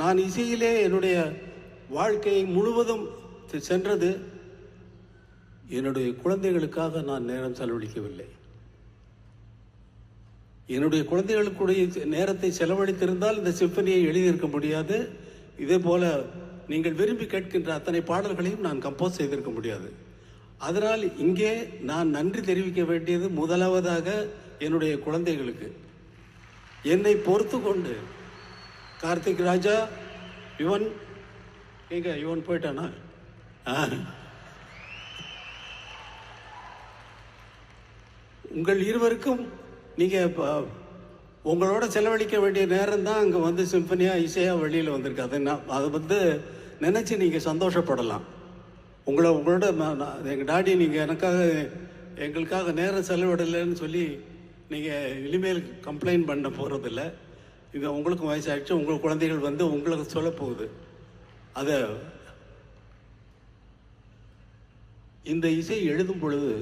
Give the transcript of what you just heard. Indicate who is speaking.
Speaker 1: நான் இசையிலே என்னுடைய வாழ்க்கையை முழுவதும் சென்றது. என்னுடைய குழந்தைகளுக்காக நான் நேரம் செலவழிக்கவில்லை. என்னுடைய குழந்தைகளுக்குடைய நேரத்தை செலவழித்திருந்தால் இந்த சிம்பனியை எழுதியிருக்க முடியாது. இதே போல நீங்கள் விரும்பி கேட்கின்ற அத்தனை பாடல்களையும் நான் கம்போஸ் செய்திருக்க முடியாது. அதனால் இங்கே நான் நன்றி தெரிவிக்க வேண்டியது முதலாவதாக என்னுடைய குழந்தைகளுக்கு. என்னை பொறுத்து கொண்டு கார்த்திக் ராஜா யுவன் எங்க யுவன் போயிட்டானா? உங்கள் இருவருக்கும் நீங்கள் உங்களோட செலவழிக்க வேண்டிய நேரம் தான் அங்கே வந்து சிம்பனியாக இசையாக வெளியில் வந்திருக்கு அதை நான் அதை வந்து நினச்சி நீங்கள் சந்தோஷப்படலாம். உங்களை உங்களோட நான் எங்கள் டாடி நீங்கள் எனக்காக எங்களுக்காக நேரம் செலவிடலைன்னு சொல்லி நீங்கள் இனிமேல் கம்ப்ளைண்ட் பண்ண போகிறதில்ல இது உங்களுக்கும் வயசாகிடுச்சு உங்கள் குழந்தைகள் வந்து உங்களுக்கு சொல்ல போகுது. அதை இந்த இசை எழுதும் பொழுது